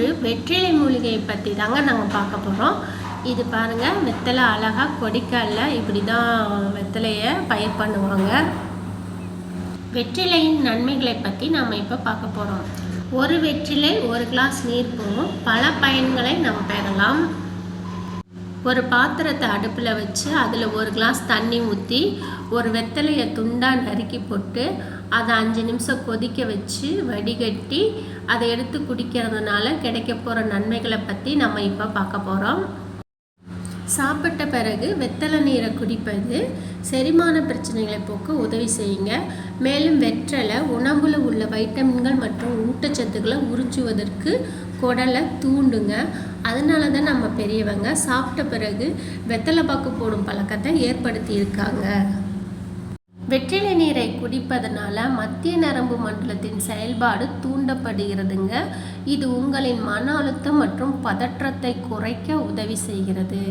இன்று வெற்றிலை மூலிகையை பற்றி தாங்க நாங்கள் பார்க்க போகிறோம் இது பாருங்கள் வெத்தலை அழகாக கொடிக்கல்ல இப்படி தான் வெத்தலையை பயிர் பண்ணுவாங்க. வெற்றிலையின் நன்மைகளை பற்றி நாம் இப்போ பார்க்க போகிறோம் ஒரு வெற்றிலை ஒரு கிளாஸ் நீர் போகும் பல பயன்களை நாம் பெறலாம். ஒரு பாத்திரத்தை அடுப்பில் வச்சு அதில் ஒரு கிளாஸ் தண்ணி ஊற்றி ஒரு வெத்தலையை துண்டாக நறுக்கி போட்டு அதை அஞ்சு நிமிஷம் கொதிக்க வச்சு வடிகட்டி அதை எடுத்து குடிக்கிறதுனால கிடைக்க போகிற நன்மைகளை பற்றி நம்ம இப்போ பார்க்க போகிறோம் சாப்பிட்ட பிறகு வெத்தலை நீரை குடிப்பது செரிமான பிரச்சனைகளை போக்க உதவி செய்யுங்க. மேலும் வெற்றலை உணவில் உள்ள வைட்டமின்கள் மற்றும் ஊட்டச்சத்துக்களை உறிஞ்சுவதற்கு குடலை தூண்டுங்க. அதனால தான் நம்ம பெரியவங்க சாப்பிட்ட பிறகு வெத்தலை பாக்கு போடும் பழக்கத்தை ஏற்படுத்தியிருக்காங்க. வெற்றிலை நீரை குடிப்பதனால மத்திய நரம்பு மண்டலத்தின் செயல்பாடு தூண்டப்படுகிறதுங்க. இது உங்களின் மன அழுத்தம் மற்றும் பதற்றத்தை குறைக்க உதவி செய்கிறது.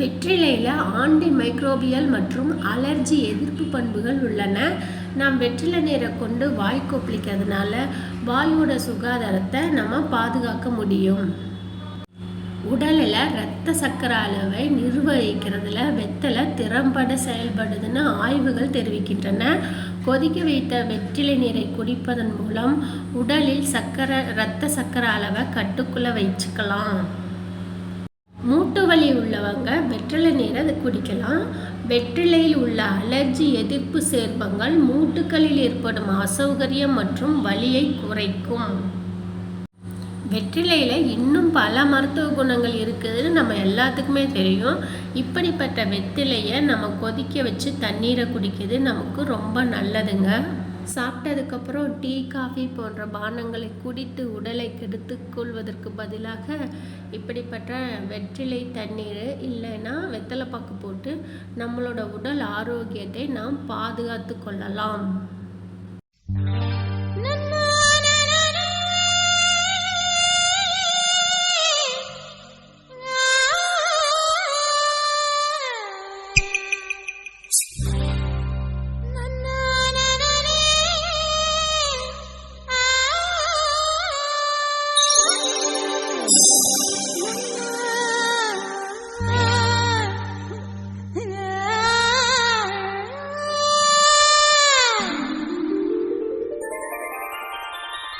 வெற்றிலையில் ஆண்டி மைக்ரோபியல் மற்றும் அலர்ஜி எதிர்ப்பு பண்புகள் உள்ளன. நாம் வெற்றிலை நீரை கொண்டு வாய் கொப்பளிக்கிறதுனால வாயோட சுகாதாரத்தை நம்ம பாதுகாக்க முடியும். உடலில் இரத்த சக்கர அளவை நிர்வகிக்கிறதுல வெத்தலை திறம்பட செயல்படுதுன்னு ஆய்வுகள் தெரிவிக்கின்றன. கொதிக்க வைத்த வெற்றிலை நீரை குடிப்பதன் மூலம் உடலில் சக்கரை இரத்த சக்கர அளவை கட்டுக்குள்ளே வச்சுக்கலாம். மூட்டு வலி உள்ளவங்க வெற்றிலை நீரை அதை குடிக்கலாம். வெற்றிலையில் உள்ள அலர்ஜி எதிர்ப்பு சேர்மங்கள் மூட்டுகளில் ஏற்படும் அசௌகரியம் மற்றும் வலியை குறைக்கும். வெற்றிலையில் இன்னும் பல மருத்துவ குணங்கள் இருக்குதுன்னு நம்ம எல்லாத்துக்குமே தெரியும். இப்படிப்பட்ட வெற்றிலையை நம்ம கொதிக்க வச்சு தண்ணீரை குடிக்கிறது நமக்கு ரொம்ப நல்லதுங்க. சாப்பிட்டதுக்கப்புறம் டீ காஃபி போன்ற பானங்களை குடித்து உடலை கெடுத்து கொள்வதற்கு பதிலாக இப்படிப்பட்ட வெற்றிலை தண்ணீர் இல்லைன்னா வெத்தலை பாக்கு போட்டு நம்மளோட உடல் ஆரோக்கியத்தை நாம் பாதுகாத்து கொள்ளலாம்.